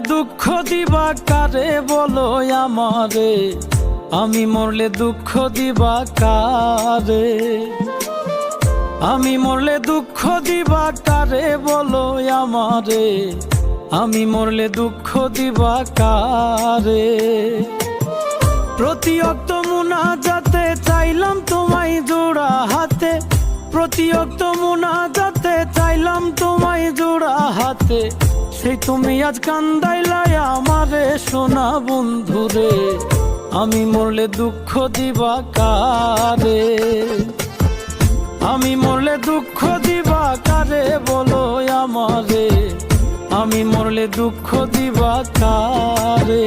দুঃখ দিবা কারে? বলো আমারে। আমি মরলে দুঃখ দিবা কারে? আমি মরলে দুঃখ দিবা কারে? বলো আমারে। আমি মরলে দুঃখ দিবা কারে? প্রতি অক্ত মুনা যাতে চাইলাম তোমায় জোড়া হাতে। প্রতি অক্ত মুনা যাতে চাইলাম তোমায় জোড়া হাতে। সেই তুমি আজ কান্দাইলাই আমারে সোনা বন্ধুরে। আমি মরলে দুঃখ দিবা কারে? আমি মরলে দুঃখ দিবা কারে বলো আমারে? আমি মরলে দুঃখ দিবা কারে?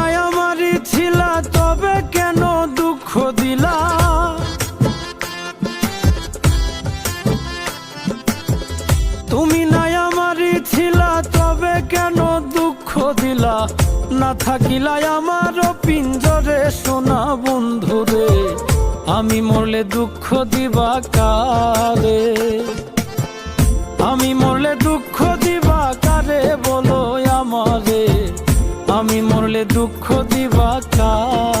তুমি নাই আমারই ছিলা, তবে কেন দুঃখ দিলা? না থাকিলাই আমার পিঞ্জরে সোনা বন্ধুরে, আমি মরলে দুঃখ দিবা কারে? আমি মরলে দুঃখ দিবা কারে বলো আমারে? আমি মরলে দুঃখ দিবা কারে?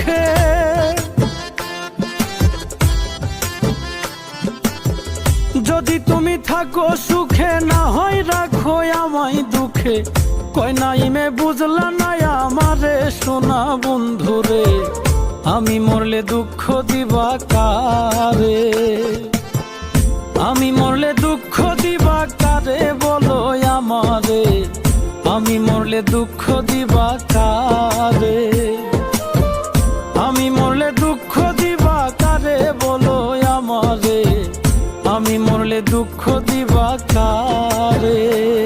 যদি তুমি থাকো সুখে, না হয় রাখো আমায় দুঃখে। কয় নাই মে, বুঝলা না আমারে সোনা বন্ধুরে, আমি মরলে দুঃখ দিবা কারে? আমি মরলে দুঃখ দিবা কারে বলো আমারে, আমি মরলে দুঃখ দিবা কারে? আমি মরলে মরলে দুঃখ দিবা কারে